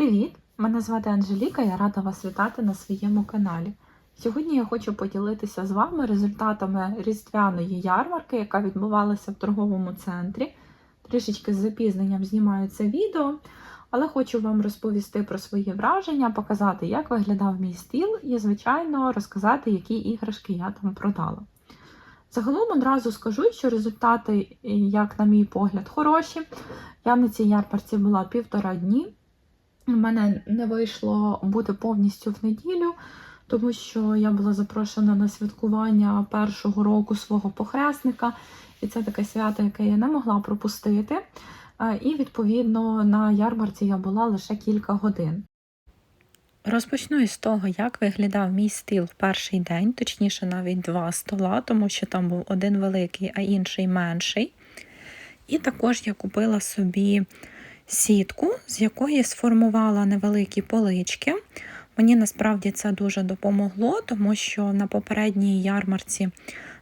Привіт! Мене звати Анжеліка, я рада вас вітати на своєму каналі. Сьогодні я хочу поділитися з вами результатами різдвяної ярмарки, яка відбувалася в торговому центрі. Трішечки з запізненням знімаю це відео, але хочу вам розповісти про свої враження, показати, як виглядав мій стіл, і, звичайно, розказати, які іграшки я там продала. Загалом одразу скажу, що результати, як на мій погляд, хороші. Я на цій ярмарці була півтора дні. У мене не вийшло бути повністю в неділю, тому що я була запрошена на святкування першого року свого похресника, і це таке свято, яке я не могла пропустити. І, відповідно, на ярмарці я була лише кілька годин. Розпочну із того, як виглядав мій стіл в перший день, точніше, навіть два стола, тому що там був один великий, а інший менший. І також я купила собі сітку, з якої сформувала невеликі полички. Мені насправді це дуже допомогло, тому що на попередній ярмарці,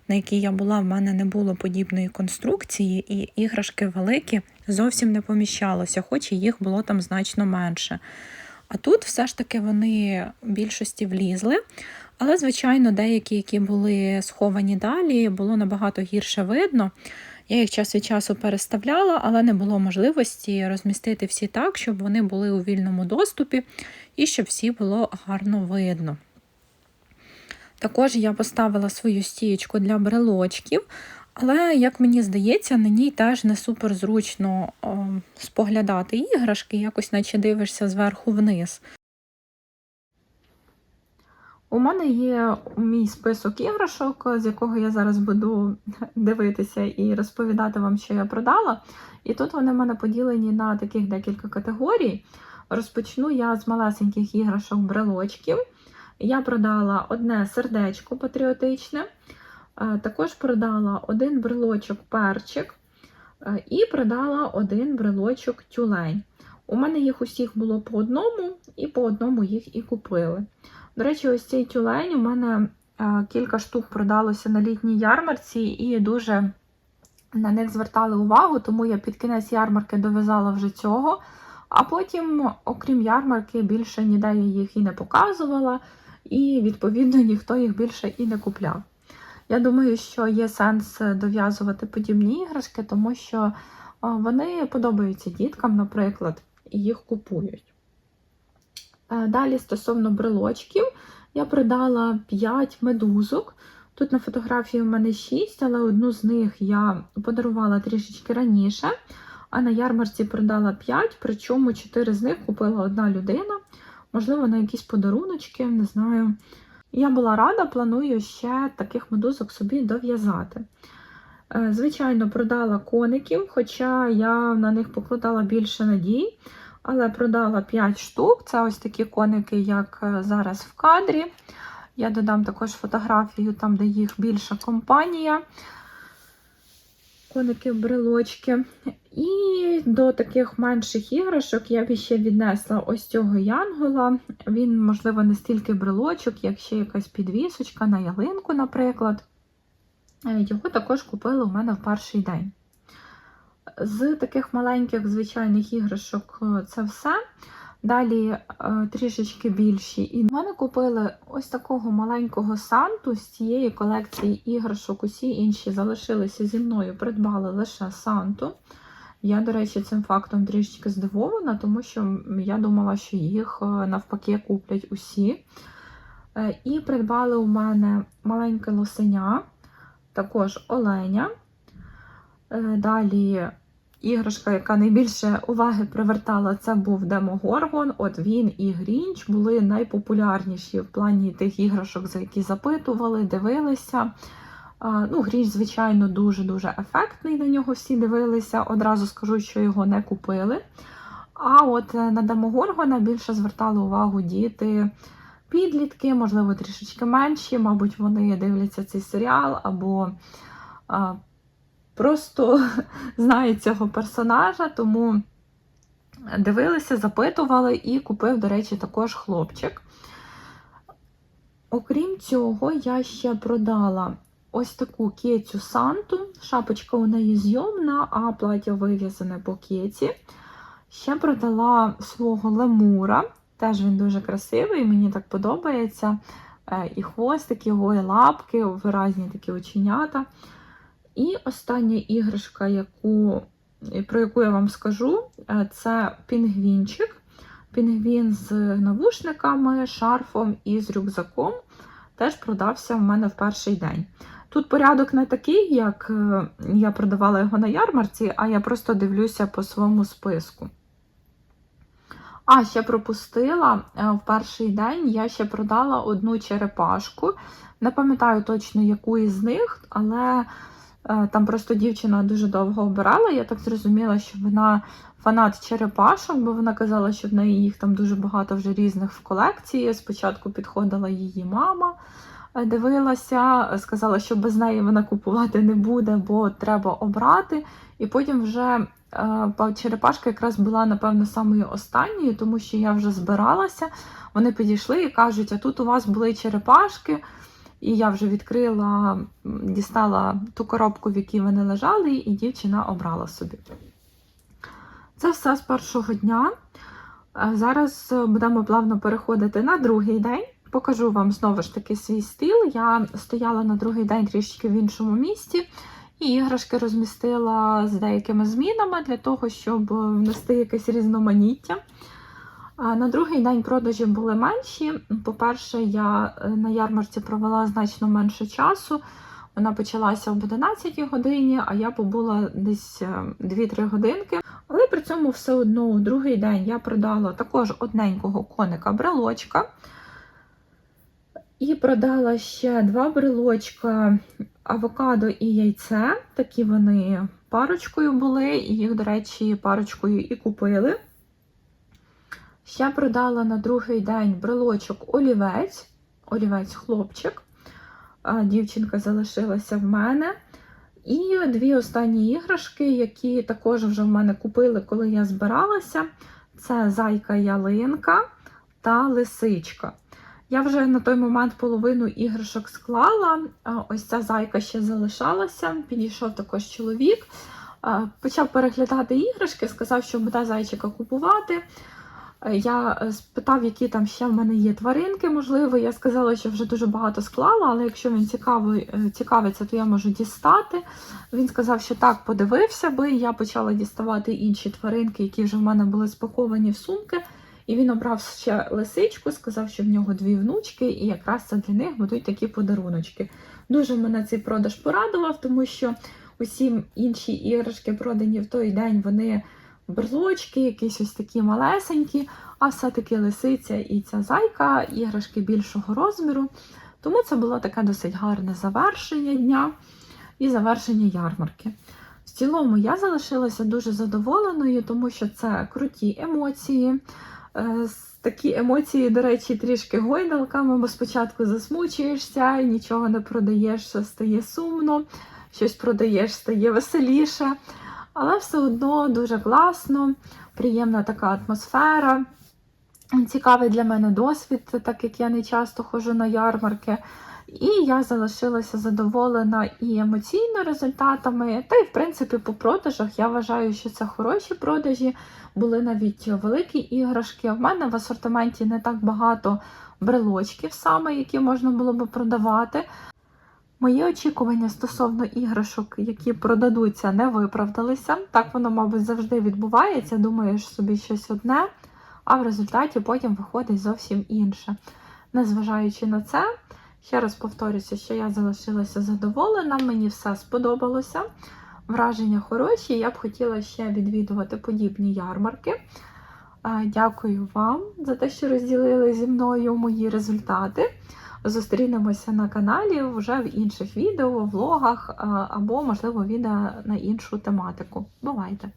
на якій я була, в мене не було подібної конструкції, і іграшки великі зовсім не поміщалося, хоч і їх було там значно менше. А тут все ж таки вони в більшості влізли. Але, звичайно, деякі, які були сховані далі, було набагато гірше видно. Я їх час від часу переставляла, але не було можливості розмістити всі так, щоб вони були у вільному доступі і щоб всі було гарно видно. Також я поставила свою стієчку для брелочків, але, як мені здається, на ній теж не супер зручно о, споглядати іграшки, якось наче дивишся зверху вниз. У мене є мій список іграшок, з якого я зараз буду дивитися і розповідати вам, що я продала. І тут вони в мене поділені на таких декілька категорій. Розпочну я з малесеньких іграшок брелочків. Я продала одне сердечко патріотичне, е, також продала один брелочок перчик е, і продала один брелочок тюлень. У мене їх усіх було по одному, і по одному їх і купили. До речі, ось цей тюлень у мене е, кілька штук продалося на літній ярмарці, і дуже на них звертали увагу, тому я під кінець ярмарки дов'язала вже цього. А потім, окрім ярмарки, більше ніде я їх і не показувала, і, відповідно, ніхто їх більше і не купляв. Я думаю, що є сенс дов'язувати подібні іграшки, тому що е, вони подобаються діткам, наприклад, і їх купують. Е, Далі, стосовно брелочків, я продала 5 медузок. Тут на фотографії у мене 6, але одну з них я подарувала трішечки раніше, а на ярмарці продала 5, причому 4 з них купила одна людина, можливо, на якісь подаруночки, не знаю. Я була рада, планую ще таких медузок собі дов'язати. Е, Звичайно, продала коників, хоча я на них покладала більше надій але продала 5 штук. Це ось такі коники, як е, зараз в кадрі. Я додам також фотографію, там, де їх більша компанія. Коники-брелочки. І до таких менших іграшок я б ще віднесла ось цього янгола. Він, можливо, не стільки брелочок, як ще якась підвісочка на ялинку, наприклад. Е, Його також купили у мене в перший день. З таких маленьких звичайних іграшок е, це все. Далі е, трішечки більші. І в мене купили ось такого маленького санту з цієї колекції іграшок. Усі інші залишилися зі мною, придбали лише санту. Я, до речі, цим фактом трішечки здивована, тому що я думала, що їх е, навпаки куплять усі. І придбали у мене маленьке лосеня, також оленя. Далі іграшка, яка найбільше уваги привертала, це був Демогоргон. От він і Грінч були найпопулярніші в плані тих іграшок, за які запитували, дивилися. Ну, Грінч, звичайно, дуже-дуже ефектний. На нього всі дивилися. Одразу скажу, що його не купили. А от е, на Демогоргона більше звертали увагу діти. Підлітки, можливо, трішечки менші, мабуть, вони дивляться цей серіал або просто знають цього персонажа, тому дивилися, запитували і купив, до речі, також хлопчик. Окрім цього, я ще продала ось таку кецю Санту. Шапочка у неї зйомна, а плаття вив'язане по кеці. Ще продала свого лемура. Теж він дуже красивий, мені так подобається. Е, І хвостик його, і лапки, виразні такі оченята. І остання іграшка, яку, про яку я вам скажу, е, це пінгвінчик. Пінгвін з навушниками, шарфом і з рюкзаком. Теж продався в мене в перший день. Тут порядок не такий, як е, я продавала його на ярмарці, а я просто дивлюся по своєму списку. А, ще пропустила е, в перший день я ще продала одну черепашку. Не пам'ятаю точно, яку із них, але там просто дівчина дуже довго обирала. Я так зрозуміла, що вона фанат черепашок, бо вона казала, що в неї їх там дуже багато вже різних в колекції. Спочатку підходила її мама, е, дивилася, сказала, що без неї вона купувати не буде, бо треба обрати. І потім вже е, черепашка якраз була, напевно, самою останньою, тому що я вже збиралася. Вони підійшли і кажуть, а тут у вас були черепашки. І я вже відкрила, дістала ту коробку, в якій вони лежали, і дівчина обрала собі. Це все з першого дня. Зараз будемо плавно переходити на другий день. Покажу вам знову ж таки свій стіл. Я стояла на другий день трішки в іншому місці, і іграшки розмістила з деякими змінами для того, щоб внести якесь різноманіття. На другий день продажі були менші. По-перше, я на ярмарці провела значно менше часу. Вона почалася об 11 годині, а я побула десь 2-3 годинки. Але при цьому все одно у другий день я продала також одненького коника брелочка. І продала ще два брелочка авокадо і яйце. Такі вони парочкою були, і їх, до речі, парочкою і купили. Ще продала на другий день брелочок олівець, олівець-хлопчик. Дівчинка залишилася в мене. І дві останні іграшки, які також вже в мене купили, коли я збиралася, це зайка-ялинка та лисичка. Я вже на той момент половину іграшок склала, ось ця зайка ще залишалася, підійшов також чоловік, почав переглядати іграшки, сказав, що буде зайчика купувати. Я е, спитав, які там ще в мене є тваринки, можливо. Я сказала, що вже дуже багато склала, але якщо він цікавий, е, цікавиться, то я можу дістати. Він сказав, що так, подивився би. Я почала діставати інші тваринки, які вже в мене були спаковані в сумки. І він обрав ще лисичку, сказав, що в нього дві внучки, і якраз це для них будуть такі подаруночки. Дуже мене цей продаж порадував, тому що усі інші іграшки, продані в той день, вони брелочки, якісь ось такі малесенькі, а все-таки лисиця і ця зайка, іграшки більшого розміру. Тому це було таке досить гарне завершення дня і завершення ярмарки. В цілому, я залишилася дуже задоволеною, тому що це круті емоції. Е, такі емоції, до речі, трішки гойдалками, бо спочатку засмучуєшся, нічого не продаєш, стає сумно, щось продаєш, стає веселіше. Але все одно дуже класно, приємна така атмосфера. Цікавий для мене досвід, так як я не часто ходжу на ярмарки. І я залишилася задоволена і емоційно результатами. Та й, в принципі, по продажах я вважаю, що це хороші продажі. Були навіть великі іграшки. В мене в асортименті не так багато брелочків, саме, які можна було би продавати. Мої очікування стосовно іграшок, які продадуться, не виправдалися. Так воно, мабуть, завжди відбувається. Думаєш собі щось одне, а в результаті потім виходить зовсім інше. Незважаючи на це, ще раз повторюся, що я залишилася задоволена, мені все сподобалося. Враження хороші, я б хотіла ще відвідувати подібні ярмарки. Дякую вам за те, що розділили зі мною мої результати. Зустрінемося на каналі вже в інших відео, влогах або, можливо, відео на іншу тематику. Бувайте!